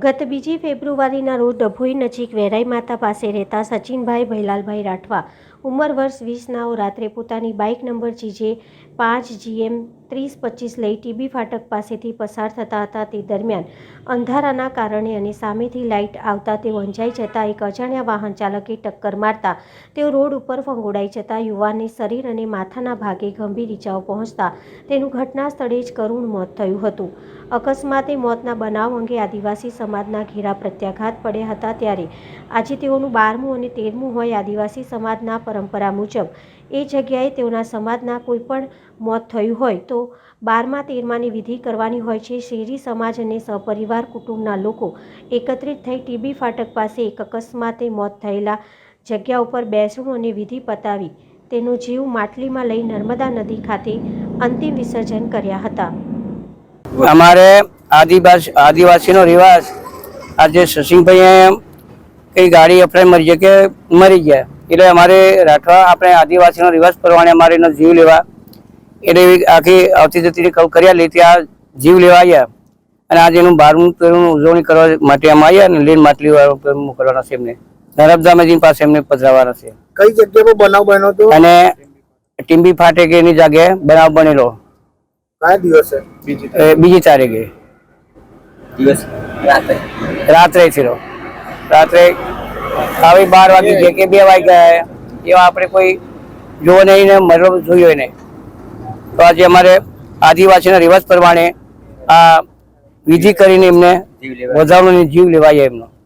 ગત બીજી ફેબ્રુઆરીના રોજ ડભોઈ નજીક વેરાઈ માતા પાસે રહેતા સચિનભાઈ ભૈલાલભાઈ રાઠવા ઉંમર વર્ષ વીસનાઓ રાત્રે પોતાની બાઇક નંબર જીજે પાંચ જીએમ ત્રીસ પચીસ લઈ ટીબી ફાટક પાસેથી પસાર થતા હતા તે દરમિયાન અંધારાના કારણે અને સામેથી લાઇટ આવતા તેઓ અંજાઈ જતા એક અજાણ્યા વાહન ચાલકે ટક્કર મારતા તેઓ રોડ ઉપર ફંગોળાઈ જતા યુવાનને શરીર અને માથાના ભાગે ગંભીર ઇજાઓ પહોંચતા તેનું ઘટના સ્થળે જ કરુણ મોત થયું હતું. અકસ્માતે મોતના બનાવ અંગે આદિવાસી સમાજના ઘેરા પ્રત્યાઘાત પડ્યા હતા ત્યારે આજે તેઓનું બારમું અને તેરમું હોય આદિવાસી સમાજના પરંપરા મુજબ એ જગ્યાએ તેઓના સમાજના કોઈ પણ મોત થયું હોય તો બારમા તેરમાની વિધિ કરવાની હોય છે. શેરી સમાજ અને સહપરિવાર કુટુંબના લોકો એકત્રિત થઈ ટીબી ફાટક પાસે એક અકસ્માતે મોત થયેલા જગ્યા ઉપર બેસણું અને વિધિ પતાવી તેનો જીવ માટલીમાં લઈ નર્મદા નદી ખાતે અંતિમ વિસર્જન કર્યા હતા. અમારે આદિવાસી આદિવાસીનો રિવાજ આજે શશીભાઈએ કઈ ગાડી આપણે મરી જાય કે મરી ગયા? એટલે અમારે રાઠવા આપણે આદિવાસીનો રિવાજ પ્રમાણે અમારે એનો જીવ લેવા. એટલે આખી આવતી જતી કવ કર્યા લે ત્યાં જીવ લેવા આવ્યા. અને આજે એનું બારમું પેરું ઉજવણી કરવા માટે અમે આવ્યા અને લીન માટલી મોકલવાના છે એમને. નરબદા મજીન પાસે એમને પધરાવવાના છે. કઈ જગ્યા બનાવ બન્યો હતો? અને ટીમ્બી ફાટે એની જગ્યાએ બનાવ બનેલો. કયા દિવસે? બીજી તારીખે. દિવસ રાત્રે. થયો રાત્રે આવી બાર વાગી જે કે બે વાગ્યા ગયા એવા આપણે કોઈ જોવો નહીં ને મતલબ જોયો નહીં. તો આજે અમારે આદિવાસીના રિવાજ પ્રમાણે આ વિધિ કરીને એમને વધારવાનો જીવ લેવાય એમનો.